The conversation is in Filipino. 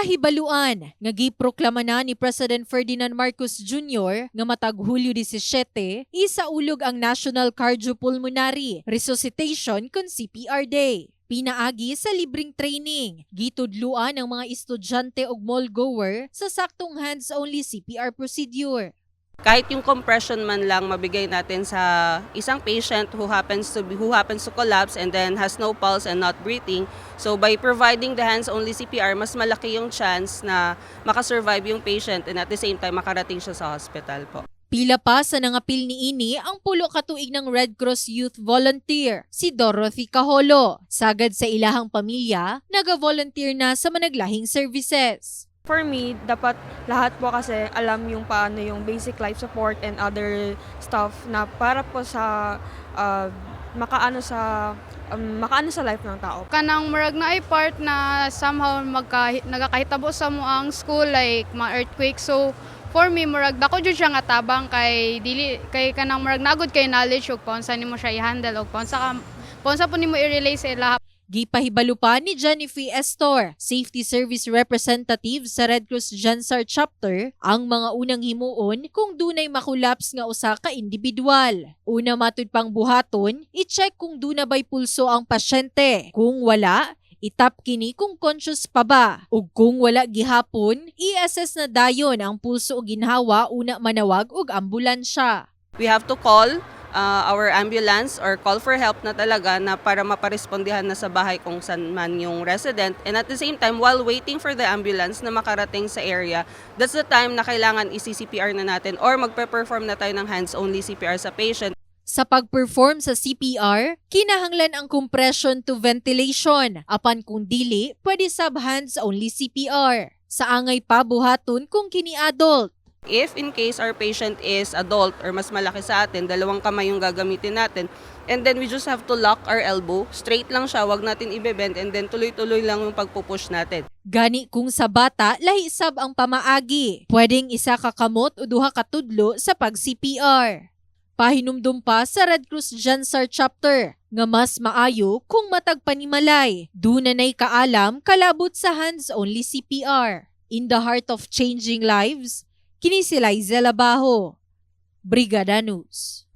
Kahibaluan nga giproklama na ni President Ferdinand Marcos Jr. nga matag Hulyo 17 isaulog ang National Cardiopulmonary Resuscitation kon CPR Day. Pinaagi sa libreng training, gitudluan ang mga estudyante og mall goer sa saktong hands-only CPR procedure. Kahit yung compression man lang mabigay natin sa isang patient who happens to be, who happens to collapse and then has no pulse and not breathing. So by providing the hands-only CPR, mas malaki yung chance na makasurvive yung patient and at the same time makarating siya sa hospital po. Pila pa sa nangapil ni ini ang pulo katuig ng Red Cross Youth Volunteer, si Dorothy Kaholo. Sagad sa ilahang pamilya, naga-volunteer na sa managlahing services. For me, dapat lahat po kasi alam yung paano yung basic life support and other stuff na para po sa uh, makaano sa um, makaano sa life ng tao. kanang murag na ay part na somehow magka nagakahitabo sa mo ang school like mga earthquake so for me murag dako jud siya nga tabang kay dili kay kanang murag nagod kay knowledge ug paunsa nimo siya i-handle ug paunsa ka paunsa po nimo i-relay sa ila Gipahibalo pa ni Jennifer Estor, Safety Service Representative sa Red Cross Jansar Chapter, ang mga unang himuon kung dunay makulaps nga usa ka individual. Una matud pang buhaton, i-check kung duna bay pulso ang pasyente. Kung wala, itap kini kung conscious pa ba. Ug kung wala gihapon, i-assess na dayon ang pulso o ginhawa una manawag og ambulansya. We have to call uh, our ambulance or call for help na talaga na para maparespondihan na sa bahay kung saan man yung resident. And at the same time, while waiting for the ambulance na makarating sa area, that's the time na kailangan i-CPR na natin or magpe-perform na tayo ng hands-only CPR sa patient. Sa pag-perform sa CPR, kinahanglan ang compression to ventilation. Apan kung dili, pwede sub hands only CPR. Sa angay pa buhaton kung kini adult. If in case our patient is adult or mas malaki sa atin, dalawang kamay yung gagamitin natin. And then we just have to lock our elbow. Straight lang siya, wag natin ibebend and then tuloy-tuloy lang yung pagpupush natin. Gani kung sa bata, lahi sab ang pamaagi. Pwedeng isa ka kamot o duha ka tudlo sa pag-CPR. Pahinumdum pa sa Red Cross Jansar Chapter nga mas maayo kung matag panimalay. Duna nay kaalam kalabot sa hands-only CPR. In the heart of changing lives, kini si Liza Labajo. Brigada News.